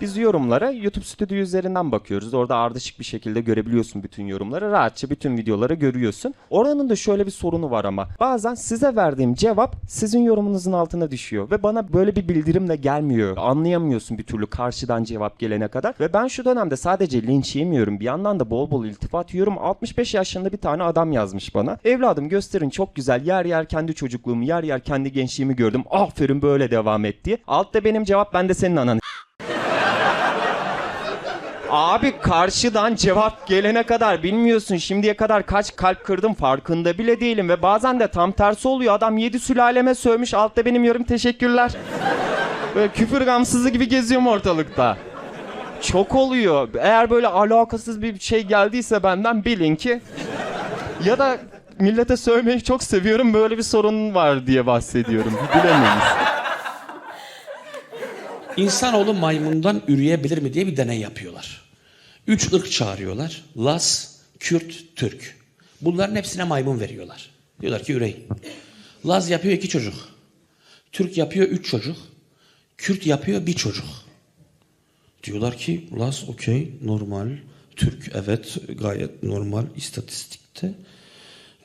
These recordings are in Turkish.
Biz yorumlara YouTube Studio üzerinden bakıyoruz. Orada ardışık bir şekilde görebiliyorsun bütün yorumları. Rahatça bütün videoları görüyorsun. Oranın da şöyle bir sorunu var ama. Bazen size verdiğim cevap sizin yorumunuzun altına düşüyor. Ve bana böyle bir bildirimle gelmiyor. Anlayamıyorsun bir türlü karşıdan cevap gelene kadar. Ve ben şu dönemde sadece linç yemiyorum. Bir yandan da bol bol iltifat yiyorum. 65 yaşında bir tane adam yazmış bana. Evladım gösterin çok güzel. Yer yer kendi çocukluğumu, yer yer kendi gençliğimi gördüm. Aferin böyle devam et diye. Altta benim cevap ben de senin ananı Abi karşıdan cevap gelene kadar bilmiyorsun şimdiye kadar kaç kalp kırdım farkında bile değilim ve bazen de tam tersi oluyor. Adam yedi sülaleme sövmüş altta benim yorum teşekkürler. Böyle küfür gamsızı gibi geziyorum ortalıkta. Çok oluyor. Eğer böyle alakasız bir şey geldiyse benden bilin ki ya da millete sövmeyi çok seviyorum böyle bir sorun var diye bahsediyorum. Bilemeyiz. İnsanoğlu maymundan üreyebilir mi diye bir deney yapıyorlar. Üç ırk çağırıyorlar. Las, Kürt, Türk. Bunların hepsine maymun veriyorlar. Diyorlar ki üreyin. Laz yapıyor iki çocuk. Türk yapıyor üç çocuk. Kürt yapıyor bir çocuk. Diyorlar ki Laz okey normal. Türk evet gayet normal istatistikte.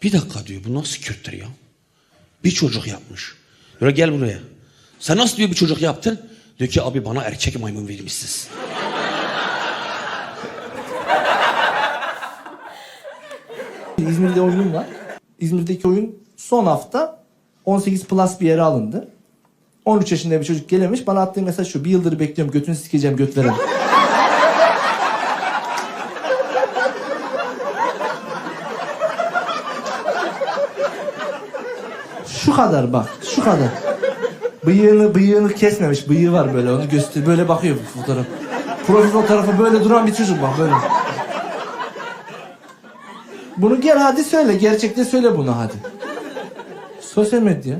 Bir dakika diyor bu nasıl Kürttür ya? Bir çocuk yapmış. Diyor gel buraya. Sen nasıl diyor bir çocuk yaptın? Diyor ki abi bana erkek maymun vermişsiniz. İzmir'de oyun var. İzmir'deki oyun son hafta 18 plus bir yere alındı. 13 yaşında bir çocuk gelemiş. Bana attığı mesaj şu. Bir yıldır bekliyorum. Götünü sikeceğim göt veren. Şu kadar bak. Şu kadar. Bıyığını bıyığını kesmemiş. Bıyığı var böyle. Onu göster böyle bakıyor bu fotoğraf. Profil fotoğrafı böyle duran bir çocuk bak böyle. Bunu gel hadi söyle. Gerçekte söyle bunu hadi. Sosyal medya.